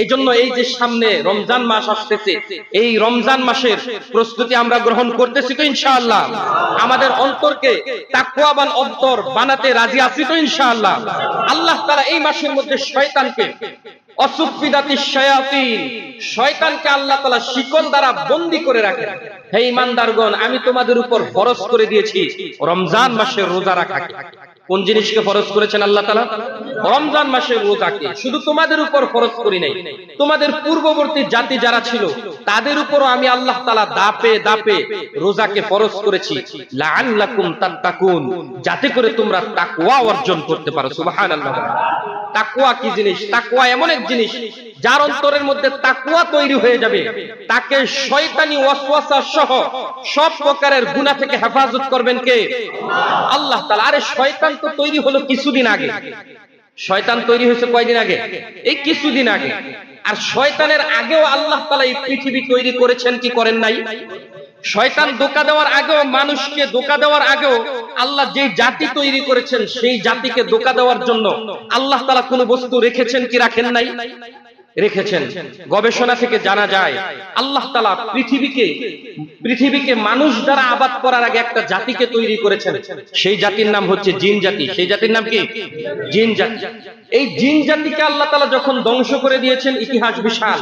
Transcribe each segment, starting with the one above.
এই জন্য এই যে সামনে রমজান মাস আসতেছে, এই রমজান মাসের প্রস্তুতি আমরা গ্রহণ করতেছি তো ইনশাআল্লাহ। আমাদের অন্তরকে তাকুয়াবান অন্তর বানাতে রাজি আছি তো ইনশাআল্লাহ। আল্লাহ তারা এই মাসের মধ্যে শয়তানকে অসুফিদাতি শয়াতিন, শয়তানকে আল্লাহ তাআলা শিকল দ্বারা বন্দী করে রাখেন হে ইমানদারগণ, আমি তোমাদের উপর ফরজ করে দিয়েছি, রমজান মাসের রোজা রাখাকে কোন জিনিসকে ফরজ করেছেন আল্লাহ তাআলা? রমজান মাসের রোজাকে। শুধু তোমাদের উপর ফরজ করি নাই। তোমাদের পূর্ববর্তী জাতি যারা ছিল, তাদের উপরও আমি আল্লাহ তালা দাপে দাপে রোজাকে ফরজ করেছি। যাতে করে তোমরা তাকওয়া অর্জন করতে পারো। সুবহানাল্লাহ। তাকুয়া কি জিনিস? তাকুয়া এমন এক জিনিস যার অন্তরের মধ্যে তাকুয়া তৈরি হয়ে যাবে, তাকে শয়তানি ওয়াসওয়াসা সহ সব প্রকারের গুনাহ থেকে হেফাজত করবেন কে? আল্লাহ তাআলা। আরে শয়তান তো তৈরি হলো কিছুদিন আগে। শয়তান তৈরি হয়েছে কয়দিন আগে? এই কিছুদিন আগে। আর শয়তানের আগেও আল্লাহ তাআলা এই পৃথিবী তৈরি করেছেন কি করেন নাই? শয়তান ধোকা দেওয়ার আগেও, মানুষকে ধোকা দেওয়ার আগেও আল্লাহ যে জাতি তৈরি করেছেন, সেই জাতিকে ধোকা দেওয়ার জন্য আল্লাহ তালা কোনো বস্তু রেখেছেন কি রাখেন নাই? রেখেছেন। গবেষণা থেকে জানা যায়, আল্লাহ তালা পৃথিবীকে পৃথিবীকে মানুষ দ্বারা আবাদ করার আগে একটা জাতিকে তৈরি করেছেন। সেই জাতির নাম হচ্ছে জিন জাতি। সেই জাতির নাম কি? জিন জাতি। এই জিন জাতিকে আল্লাহ তালা যখন ধ্বংস করে দিয়েছেন, ইতিহাস বিশাল।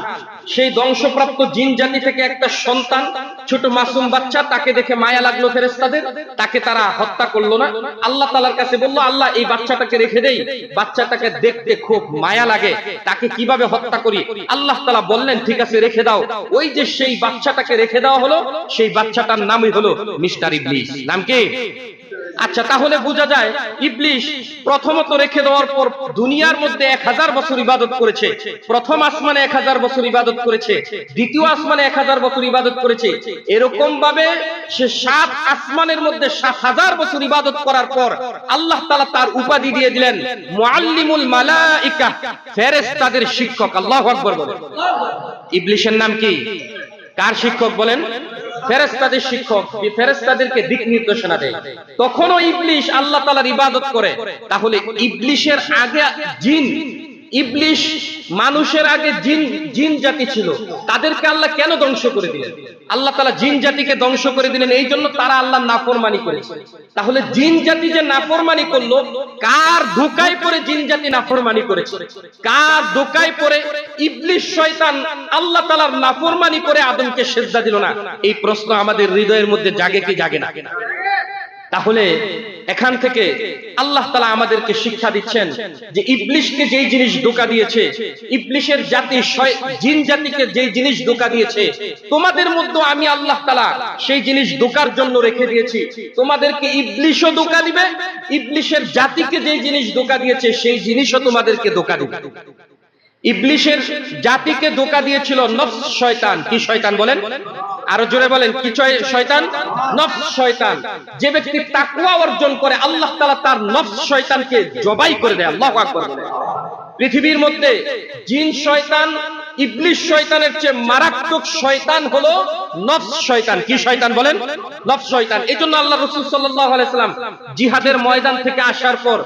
সেই ধ্বংসপ্রাপ্ত জিন জাতি থেকে একটা সন্তান, ছোট মাসুম বাচ্চা, তাকে দেখে মায়া লাগল ফেরেস্তাদের তাকে তারা হত্যা করল না। আল্লাহ তালার কাছে বলল, আল্লাহ, এই বাচ্চাটাকে রেখে দেই। বাচ্চাটাকে দেখতে খুব মায়া লাগে। তাকে কীভাবে হত্যা করি? আল্লাহ তালা বললেন, ঠিক আছে, রেখে দাও। ওই যে সেই বাচ্চাটাকে রেখে দেওয়া হলো, সেই বাচ্চাটার নামই হলো মিস্টার ইবলিস। নাম কি? আচ্ছা তাহলে বোঝা যায় ইবলিশ প্রথমত রেখে দেওয়ার পর দুনিয়ার মধ্যে এক হাজার বছর ইবাদত করেছে। প্রথম আসমানে এক হাজার বছর ইবাদত করেছে। দ্বিতীয় আসমানে এক হাজার বছর ইবাদত করেছে। এরকম ভাবে সে সাত আসমানের মধ্যে সাত হাজার বছর ইবাদত করার পর আল্লাহ তালা তার উপাধি দিয়ে দিলেন মুআল্লিমুল মালাইকা, ফেরেশতাদের শিক্ষক। আল্লাহু আকবার বলেন। ইবলিশের নাম কি? কার শিক্ষক বলেন? ফেরেস্তাদের শিক্ষক ফেরেস্তাদেরকে দিক নির্দেশনা দেয়। তখনও ইবলিশ আল্লাহ তালার ইবাদত করে। তাহলে ইবলিশের আগে জিন ইবলিশ মানুষের আগে জিন জিন জাতি ছিল। তাদেরকে আল্লাহ কেন ধ্বংস করে দিলেন? আল্লাহ তালা জিন জাতিকে ধ্বংস করে দিলেন, এই জন্য তারা আল্লাহ নাফরমানি করেছে। তাহলে জিন জাতি যে নাফরমানি করল, কার ধোকায় পরে জিন জাতি নাফরমানি করেছে? কার ধোকায় পরে ইবলিশ শয়তান আল্লাহ তালার নাফরমানি করে আদমকে সেজদা দিল না? এই প্রশ্ন আমাদের হৃদয়ের মধ্যে জাগে কি জাগে না? তাহলে এখান থেকে আল্লাহ তালা আমাদেরকে শিক্ষা দিচ্ছেন যে ইবলিশকে যেই জিনিস ধোকা দিয়েছে, ইবলিশের জাতি জিন জাতিকে যেই জিনিস ধোকা দিয়েছে, তোমাদের মধ্যে আমি আল্লাহ তালা সেই জিনিস ধোকার জন্য রেখে দিয়েছি। তোমাদেরকে ইবলিশও ধোকা দিবে, ইবলিশের জাতিকে যেই জিনিস ধোকা দিয়েছে, সেই জিনিসও তোমাদেরকে ধোকা দিবে। ইবলিশের জাতিকে ধোকা দিয়েছিল নফস শয়তান। কি শয়তান বলেন? আরও জোরে বলেন, কি শয়তান? নফস শয়তান। যে ব্যক্তি তাকুয়া অর্জন করে, আল্লাহ তালা তার নফস শয়তানকে জবাই করে দেয়, আল্লাহু পৃথিবীর মধ্যে জিন শয়তান ইবলিশ শয়তানের চেয়ে মারাত্মক শয়তান হলো নফস শয়তান। কি শয়তান বলেন? নফস শয়তান। এই জন্য আল্লাহ রসুল সাল্লাম জিহাদের ময়দান থেকে আসার পর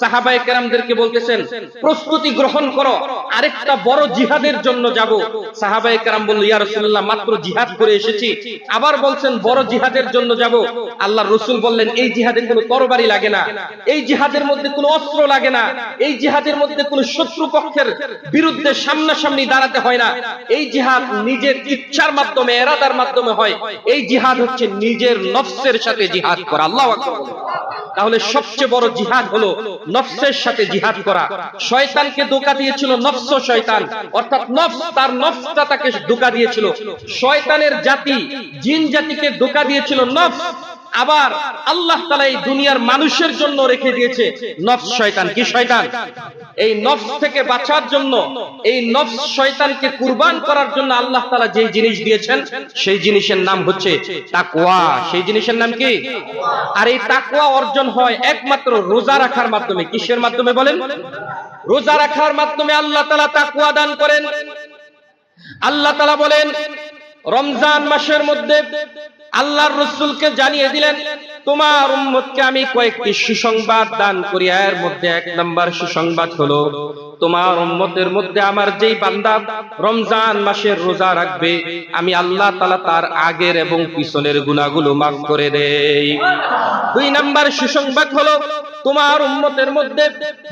সাহাবাই কেরামদেরকে বলতেছেন, প্রস্তুতি গ্রহণ করো, আরেকটা বড় জিহাদের জন্য যাব। সাহাবাই কেরাম বলল, ইয়া রসুল্লাহ মাত্র জিহাদ করে এসেছি। আবার বলছেন, বড় জিহাদের জন্য যাব। আল্লাহ রসুল বললেন, এই জিহাদের কোনো তরবারি লাগে না। এই জিহাদের মধ্যে কোনো অস্ত্র লাগে না। এই জিহাদের মধ্যে কোনো শত্রু পক্ষের বিরুদ্ধে সামনাসামনি দাঁড়াতে হয় না। এই জিহাদ নিজের ইচ্ছার মাধ্যমে, এরাদার মাধ্যমে হয়। এই জিহাদ হচ্ছে নিজের নফসের সাথে জিহাদ করা। আল্লাহ তাহলে সবচেয়ে বড় জিহাদ হলো নফসের সাথে জিহাদ করা। শয়তানকে ধোকা দিয়েছিল নফস শয়তান। অর্থাৎ নফস তার নফসটা তাকে ধোকা দিয়েছিল। শয়তানের জাতি, জিন জাতিকে ধোকা দিয়েছিল নফস। আবার আল্লাহ তালা এই দুনিয়ার মানুষের জন্য রেখে দিয়েছে নফস শয়তান। কি শয়তান? এই নফস থেকে বাঁচার জন্য, এই নফস শয়তানকে কুরবান করার জন্য আল্লাহ তালা যেই জিনিস দিয়েছেন, সেই জিনিসের নাম হচ্ছে তাকুয়া সেই জিনিসের নাম কি? আর এই তাকুয়া অর্জন হয় একমাত্র রোজা রাখার মাধ্যমে। কিসের মাধ্যমে বলেন? রোজা রাখার মাধ্যমে আল্লাহ তালা তাকুয়া দান করেন। আল্লাহ তালা বলেন, রমজান মাসের মধ্যে আল্লাহর রসুলকে জানিয়ে দিলেন, তোমার উম্মতকে আমি কয়েকটি সুসংবাদ দান করি। এর মধ্যে এক নাম্বার সুসংবাদ হলো, তোমার উম্মতের মধ্যে আমার যেই বান্দা রমজান মাসের রোজা রাখবে, আমি আল্লাহ তালা তার আগের এবং পিছনের গুণাগুলো মাফ করে দেই। দুই নাম্বার সুসংবাদ হলো তোমার উম্মতের মধ্যে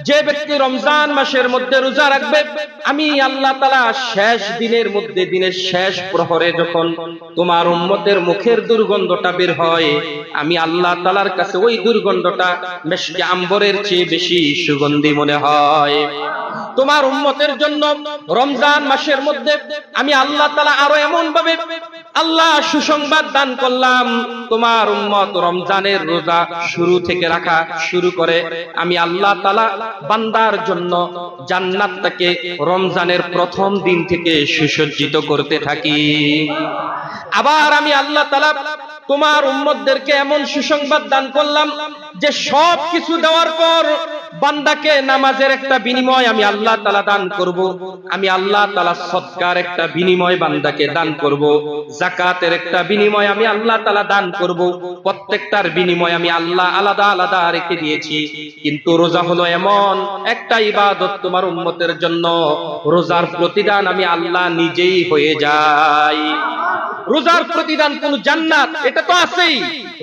যে ব্যক্তি রমজান মাসের মধ্যে রোজা রাখবে, আমি আল্লাহ তালা শেষ দিনের মধ্যে, দিনের শেষ প্রহরে যখন তোমার উন্মতের মুখের দুর্গন্ধটা বের হয়, আমি আল্লাহ তালার কাছে ওই দুর্গন্ধটা মেশকে আম্বরের চেয়ে বেশি সুগন্ধি মনে হয়। তোমার উম্মতের জন্য রমজান মাসের মধ্যে আমি আল্লাহ তাআলা আরও এমন ভাবে আল্লাহ সুসংবাদ দান করলাম, তোমার উম্মত রমজানের রোজা শুরু থেকে রাখা শুরু করে, আমি আল্লাহ তাআলা বান্দার জন্য জান্নাতটাকে রমজানের প্রথম দিন থেকে সুসজ্জিত করতে থাকি। আবার আমি আল্লাহ তালা তোমার উম্মতদেরকে এমন সুসংবাদ দান করলাম যে সব কিছু দেওয়ার পর বান্দাকে নামাজের একটা বিনিময় আমি আল্লাহ তালা দান করব। আমি আল্লাহ তালা সৎকার একটা বিনিময় বান্দাকে দান করব। জাকাতের একটা বিনিময় আমি আল্লাহ তালা দান করব। প্রত্যেকটার বিনিময় আমি আল্লাহ আলাদা আলাদা রেখে দিয়েছি। কিন্তু রোজা হলো এমন একটা ইবাদত তোমার উম্মতের জন্য। রোজার প্রতিদান আমি আল্লাহ নিজেই হয়ে যাই। রোজার প্রতিদান কোন জান্নাত, এটা তো আছেই।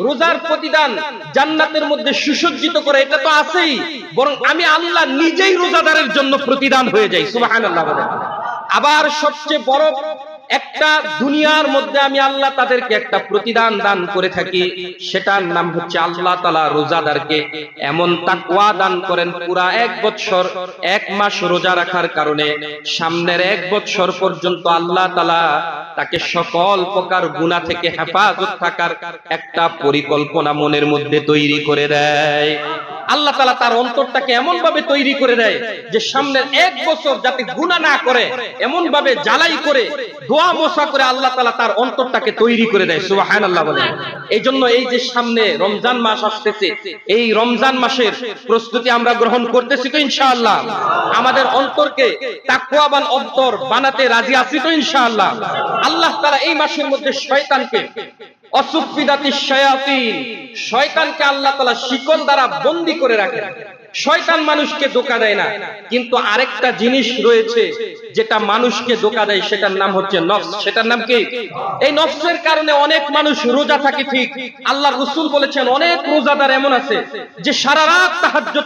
রোজার প্রতিদান জান্নাতের মধ্যে সুসজ্জিত করে, এটা তো আছেই। বরং আমি আল্লাহ নিজেই রোজাদারের জন্য প্রতিদান হয়ে যাই সুবাহ আবার সবচেয়ে বড় একটা দুনিয়ার মধ্যে আমি আল্লাহ তাদেরকে একটা প্রতিদান দান করে থাকি, সেটার নাম হচ্ছে আল্লাহ তালা রোজাদারকে। এমন তাকওয়া দান করেন পুরা এক বৎসর, এক মাস রোজা রাখার কারণে। সামনের এক বৎসর পর্যন্ত আল্লাহ তালা তাকে সকল প্রকার গুণা থেকে হেফাজত থাকার একটা পরিকল্পনা মনের মধ্যে তৈরি করে দেয়। আল্লাহ তালা তার অন্তরটাকে এমন ভাবে তৈরি করে দেয় যে সামনের এক বছর যাতে গুণা না করে এমন ভাবে জ্বালাই করে দোয়া মশা করে আল্লাহ তালা তার অন্তরটাকে তৈরি করে দেয় সুবাহান আল্লাহ বলে। এই জন্য এই যে সামনে রমজান মাস আসতেছে, এই রমজান মাসের প্রস্তুতি আমরা গ্রহণ করতেছি তো ইনশাআল্লাহ। আমাদের অন্তরকে তাকুয়াবান অন্তর বানাতে রাজি আছি তো ইনশাআল্লাহ। আল্লাহ তালা এই মাসের মধ্যে শয়তানকে শয়তানকে আল্লাহ শিকল দ্বারা বন্দি করে শয়তান মানুষকে ধোকা দেয় না। কিন্তু আরেকটা জিনিস রয়েছে যেটা মানুষকে ধোকা দেয়, সেটার নাম হচ্ছে নফস। সেটার নাম কি? এই নফসের কারণে অনেক মানুষ রোজা থাকে ঠিক। আল্লাহ রসুল বলেছেন, অনেক রোজাদার এমন আছে যে সারা রাত তাহাজ্জুদ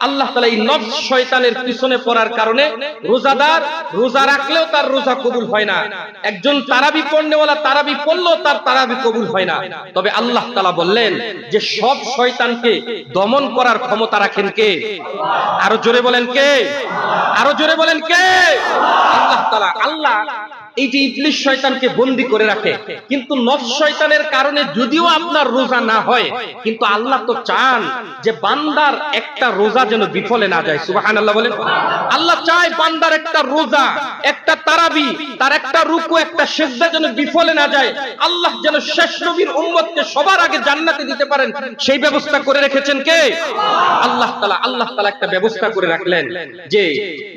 আল্লাহ তালা এই নফস শয়তানের পিছনে পড়ার কারণে রোজাদার রোজা রাখলেও তার রোজা কবুল হয় না। একজন তারাবি পড়নেওয়ালা তারাবি পড়লেও তার তারাবি কবুল হয় না। তবে আল্লাহ তালা বললেন যে, সব শয়তানকে দমন করার ক্ষমতা রাখেন কে? আরও জোরে বলেন কে? আরও জোরে বলেন কে? আল্লাহ তালা আল্লাহ এই যে ইবলিশ শয়তানকে বন্দি করে রাখে, কিন্তু নফস শয়তানের কারণে যদিও আপনার রোজা না হয়, কিন্তু আল্লাহ তো চান যে বান্দার একটা রোজা যেন বিফলে না যায়। সুবহানাল্লাহ বলেন। আল্লাহ চায় বান্দার একটা রোজা, একটা তারাবি, তার একটা রুকু, একটা সেজদা যেন বিফলে না যায়। আল্লাহ যেন শেষ নবীর উম্মতকে সবার আগে জান্নাতে দিতে পারেন, সেই ব্যবস্থা করে রেখেছেন কে? আল্লাহ তাআলা আল্লাহ তাআলা একটা ব্যবস্থা করে রাখলেন যে,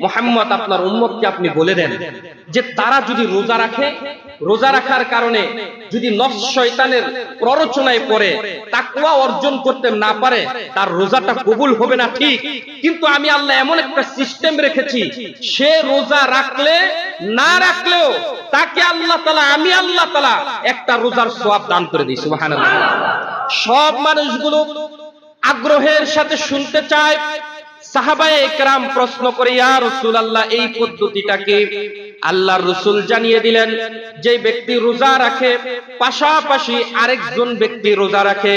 মোহাম্মদ আপনার উম্মতকে আপনি বলে দেন যে, তারা যদি রোজা রাখে, রোজা রাখার কারণে যদি নফস শয়তানের প্ররোচনায় পড়ে, তাকওয়া অর্জন করতে না পারে, তার রোজাটা কবুল হবে না ঠিক। কিন্তু আমি আল্লাহ এমন একটা সিস্টেম রেখেছি, সে রোজা রাখলে, না রাখলেও তাকে আল্লাহ তালা আমি আল্লাহ তালা একটা রোজার সোয়াব দান করে দিই, সুবহানাল্লাহ। সব মানুষগুলো আগ্রহের সাথে শুনতে চায়। সাহাবায়ে একরাম প্রশ্ন করে, ইয়া রাসূলুল্লাহ, এই পদ্ধতিটাকে আল্লাহর রাসূল জানিয়ে দিলেন যে ব্যক্তি রোজা রাখে, পাশাপাশি আরেকজন ব্যক্তি রোজা রাখে,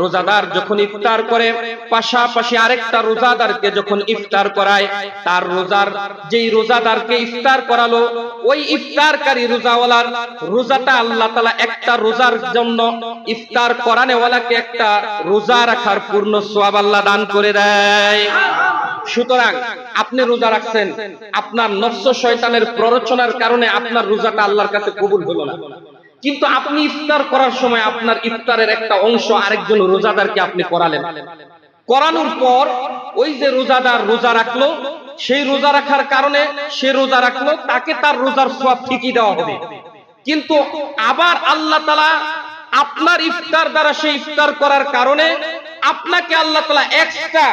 রোজাদার যখন ইফতার করে, পাশাপাশি আরেকটা রোজাদারকে যখন ইফতার করায়, তার রোজার, যেই রোজাদারকে ইফতার করালো, ওই ইফতারকারী রোজাওয়ালার রোজাটা আল্লাহ তাআলা একটা রোজার জন্য ইফতার করানেওয়ালাকে একটা রোজা রাখার পূর্ণ সওয়াব আল্লাহ দান করে দেয়। সুতরাং আপনি রোজা রাখছেন, আপনার নফস শয়তানের প্ররোচনার কারণে আপনার রোজাটা আল্লাহর কাছে কবুল হলো না। কিন্তু আপনি ইফতার করার সময় আপনার ইফতারের একটা অংশ আরেকজন রোজাদারকে আপনি করালেন। করানোর পর ওই যে রোজাদার রোজা রাখল, সেই রোজা রাখার কারণে সে রোজা রাখল, তাকে তার রোজার সব ঠিকই দেওয়া হবে। কিন্তু আবার আল্লাহ তালা আপনার ইফতার দ্বারা সেই ইফতার করার কারণে আপনাকে আল্লাহ তালা এক্সট্রা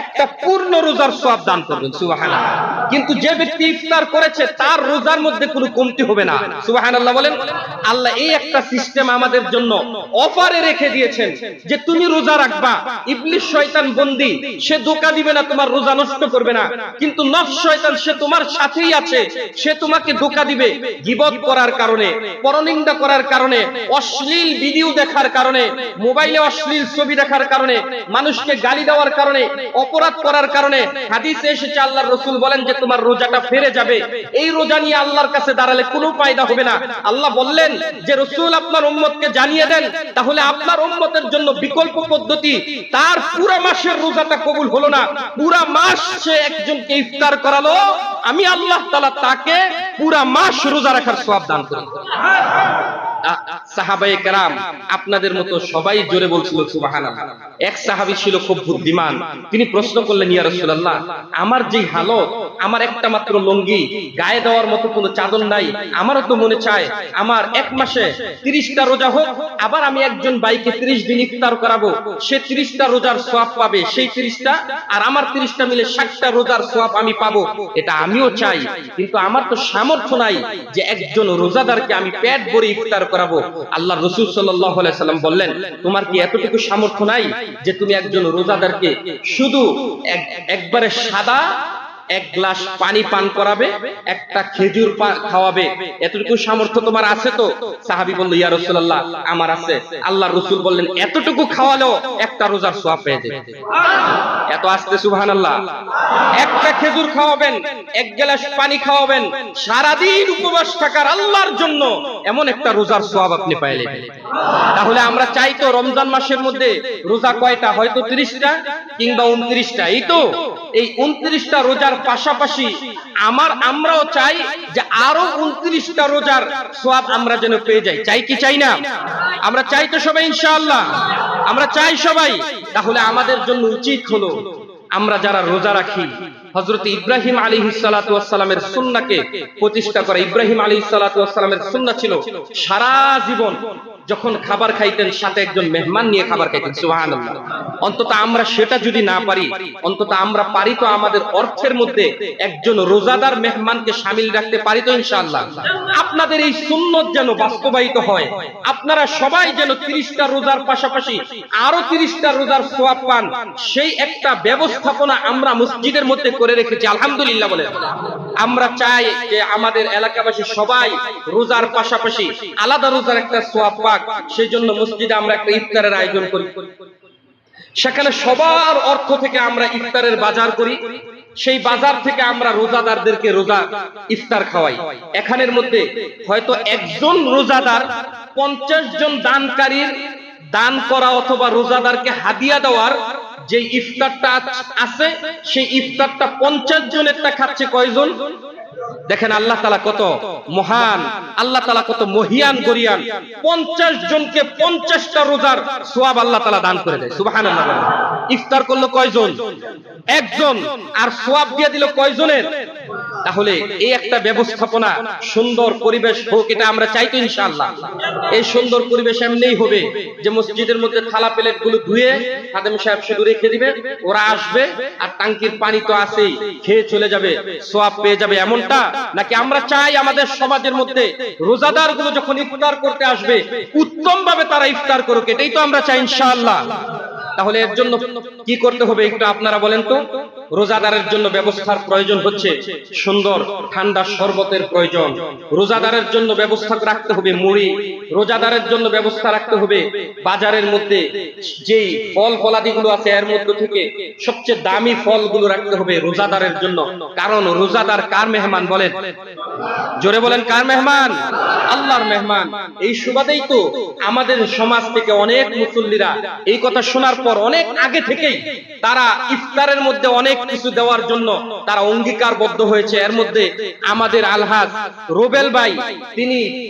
একটা পূর্ণ রোজার সব দান করবেন সুবাহানা কিন্তু যে ব্যক্তি ইফতার করেছে, তার রোজার মধ্যে কোনো কমতি হবে না। সুবাহান আল্লাহ বলেন, আল্লাহ এই একটা সিস্টেম আমাদের জন্য অফারে রেখে দিয়েছেন যে তুমি রোজা রাখবা। ইবলিশ শয়তান বন্দি, সে ধোকা দিবে না, তোমার রোজা নষ্ট করবে না। কিন্তু নফস শয়তান, সে তোমার সাথেই আছে, সে তোমাকে ধোকা দিবে গিবত করার কারণে, পরনিন্দা করার কারণে, অশ্লীল ভিডিও দেখার কারণে মোবাইলে অশ্লীল ছবি দেখার কারণে মানুষকে গালি দেওয়ার কারণে, অপরাধ করার কারণে হাদিসে এসেছে, আল্লাহর রসুল বলেন যে তোমার রোজাটা ফেরে যাবে। এই রোজা নিয়ে আল্লাহর কাছে দাঁড়ালে কোনো ফায়দা হবে না। আল্লাহ বললেন যে রসুল আপনার উম্মতকে জানিয়ে দেন, তাহলে আপনার উম্মতের জন্য বিকল্প পদ্ধতি, তার পুরা মাসের রোজাটা কবুল হলো না। পুরা মাস সে একজনকে ইফতার করালো, আমি আল্লাহ তালা তাকে পুরা মাস রোজা রাখার সওয়াব দান করি আপনাদের মতো সবাই জোরে এক ছিল খুব বুদ্ধিমান। তিনি প্রশ্ন আমার যে হালত আমার একটা মাত্র লঙ্গি, গায়ে দেওয়ার মতো কোনো চাদর নাই। আমারও তো মনে চায়, আমার এক মাসে 30টা রোজা হোক, আবার আমি একজন ভাইকে 30 দিন ইফতার করাবো। সে 30টা রোজার সওয়াব পাবে, সেই 30টা আর আমার 30টা মিলে 60টা রোজার সওয়াব আমি পাবো। এটা আমিও চাই, কিন্তু আমার তো সামর্থ্য নাই যে একজন রোজাদারকে আমি পেট ভরে ইফতার করাবো। আল্লাহ রসুল সাল্লাম বললেন, তোমার কি এতটুকু সামর্থ্য নাই যে তুমি একজন রোজাদারকে শুধু একবারে সাদা এক গ্লাস পানি পান করাবে, একটা খেজুর খাওয়াবে। এতটুকু সামর্থ্য তোমার আছে তো? সাহাবি বলল, ইয়া রাসূলুল্লাহ, আমার আছে। আল্লাহ রসুল বললেন, এতটুকু খাওয়ালেও একটা রোজার সোয়াব পেয়ে যাবে। এত আসতে, সুবহানাল্লাহ। একটা খেজুর খাওয়াবেন, এক গ্লাস পানি খাওয়াবেন, সারাদিন উপবাস থাকার আল্লাহর জন্য এমন একটা রোজার সোয়াব আপনি পাইলেন তাহলে আমরা চাই তো রমজান মাসের মধ্যে রোজা কয়টা? হয়তো তিরিশটা কিংবা উনত্রিশটা এই তো? এই উনত্রিশটা রোজার পাশাপাশি আমার আমরাও চাই যে আরও উনত্রিশটা রোজার সোয়াব আমরা যেন পেয়ে যাই। চাই কি চাই না? আমরা চাই তো সবাই ইনশাআল্লাহ। আমরা চাই সবাই। তাহলে আমাদের জন্য উচিত হলো আমরা যারা রোজা রাখি হজরত ইব্রাহিম আলী সালামের সুন্নাকে প্রতিষ্ঠা করা। ইব্রাহিম আলী সালামের সুন্না ছিল সারা জীবন যখন খাবার খাইতেন সাথে একজন মেহমান নিয়ে খাবার খাইতেন সুহান অন্তত আমরা সেটা যদি না পারি, অন্তত আমরা পারি তো আমাদের অর্থের মধ্যে একজন রোজাদার মেহমানকে সামিল রাখতে পারি তো ইনশাআল্লাহ। আপনাদের এই সুন্নত যেন বাস্তবায়িত হয়, আপনারা সবাই যেন তিরিশটা রোজার পাশাপাশি আরও তিরিশটা রোজার সোয়াব পান, সেই একটা ব্যবস্থাপনা আমরা মসজিদের মধ্যে করে রেখেছি, আলহামদুলিল্লাহ বলে আমরা চাই যে আমাদের এলাকাবাসী সবাই রোজার পাশাপাশি আলাদা রোজার একটা সোয়াব পাক সেই জন্য মসজিদে আমরা একটা ইফতারের আয়োজন করি। সেখানে সবার অর্থ থেকে আমরা ইফতারের বাজার করি। সেই বাজার থেকে আমরা রোজাদারদেরকে রোজা ইফতার খাওয়াই। এখানের মধ্যে হয়তো একজন রোজাদার পঞ্চাশ জন দানকারীর দান করা অথবা রোজাদারকে হাদিয়া দেওয়ার যে ইফতারটা আছে, সেই ইফতারটা পঞ্চাশ জনেরটা খাচ্ছে কয়জন? দেখেন আল্লাহ তালা কত মহান, আল্লাহ তালা কত মহিয়ান, গরিয়ান। পঞ্চাশ জনকে পঞ্চাশটা রোজার সোয়াব আল্লাহ তালা দান করে দেয় সুবাহান ইফতার করল কয়জন? একজন। আর সোয়াব দিয়ে দিল কয়জনের? তাহলে এই একটা ব্যবস্থাপনা সুন্দর পরিবেশ হোক, এটা আমরা চাইতো ইনশাআল্লাহ। এই সুন্দর পরিবেশ এমনিই হবে যে মসজিদের মধ্যে থালা প্লেটগুলো ধুয়ে খাদেম সাহেব শুধু রেখে দিবে, ওরা আসবে আর টাঙ্কির পানি তো আছেই, খেয়ে চলে যাবে, সোয়াব পেয়ে যাবে এমনটা? নাকি আমরা চাই আমাদের সমাজের মধ্যে রোজাদারগুলো যখন ইফতার করতে আসবে উত্তম ভাবে তারা ইফতার করুক, এটাই তো আমরা চাই ইনশাআল্লাহ। তাহলে এর জন্য কি করতে হবে একটু আপনারা বলেন তো? রোজাদারের জন্য ব্যবস্থার প্রয়োজন হচ্ছে সুন্দর, ঠান্ডা শরবতের প্রয়োজন। রোজাদারের জন্য ব্যবস্থা রাখতে হবে মুড়ি। রোজাদারের জন্য ব্যবস্থা রাখতে হবে বাজারের মধ্যে যেই ফল ফলাদি গুলো আছে এর মধ্যে থেকে সবচেয়ে দামি ফলগুলো রাখতে হবে রোজাদারের জন্য। কারণ রোজাদার কার মেহমান বলেন? জোরে বলেন, কার মেহমান? আল্লাহর মেহমান। এই সুবাদেই তো আমাদের সমাজ থেকে অনেক মুসল্লিরা এই কথা শোনার পর অনেক আগে থেকেই তারা ইফতারের মধ্যে অনেক কিছু দেওয়ার জন্য তারা অঙ্গীকারবদ্ধ হয়েছে। এর মধ্যে আমাদের আলহাজ রোবেল ভাই, তিনি